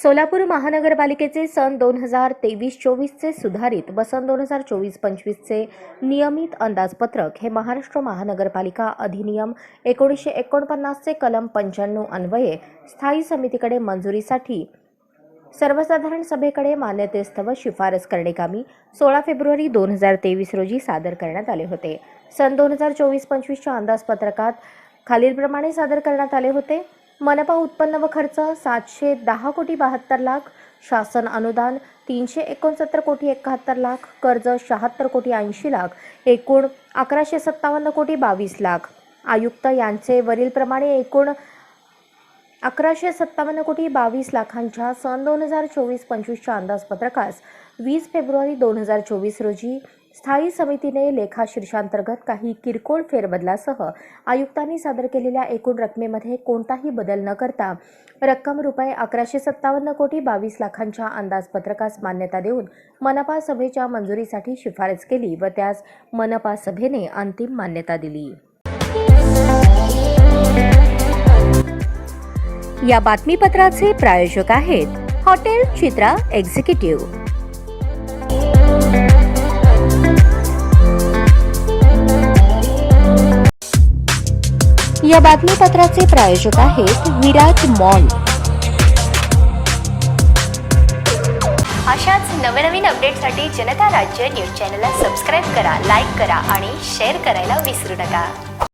सोलापूर महानगरपालिकेचे सन दोन हजार तेवीस चोवीसचे सुधारित व सन दोन हजार चोवीस पंचवीसचे नियमित अंदाजपत्रक हे महाराष्ट्र महानगरपालिका अधिनियम एकोणीसशे एकोणपन्नासचे कलम पंच्याण्णव अन्वये स्थायी समितीकडे मंजुरीसाठी सर्वसाधारण सभेकडे मान्यतेस्तव शिफारस करण्याकामी सोळा फेब्रुवारी दोन हजार तेवीस रोजी सादर करण्यात आले होते. सन दोन हजार चोवीस पंचवीसच्या अंदाजपत्रकात खालीलप्रमाणे सादर करण्यात आले होते. मनपा उत्पन्न व खर्च सातशे दहा कोटी बहात्तर लाख. शासन अनुदान तीनशे एकोणसत्तर कोटी एकाहत्तर लाख. कर्ज शहात्तर कोटी ऐंशी लाख. एकूण अकराशे सत्तावन्न कोटी बावीस लाख. आयुक्त यांचे वरीलप्रमाणे एकूण अकराशे सत्तावन्न कोटी बावीस लाखांच्या सन दोन हजार चोवीस पंचवीसच्या अंदाजपत्रकास वीस फेब्रुवारी दोन हजार चोवीस रोजी स्थायी समितीने लेखा शीर्षांतर्गत काही किरकोळ फेरबदलासह आयुक्तांनी सादर केलेल्या एकूण रकमेमध्ये कोणताही बदल न करता रक्कम रुपये अकराशे सत्तावन्न कोटी बावीस लाखांच्या अंदाजपत्रकास मान्यता देऊन मनपा सभेच्या मंजुरीसाठी शिफारस केली व त्यास मनपा सभेने अंतिम मान्यता दिली. या बातमीपत्राचे प्रायोजक आहेत हॉटेल चित्रा एक्झिक्युटिव्ह. या बातमीपत्राचे प्रायोजक आहेत विराट मॉल. अशाच नवनवीन अपडेटसाठी जनता राज्य न्यूज चॅनलला सबस्क्राईब करा लाईक करा आणि शेअर करायला विसरू नका.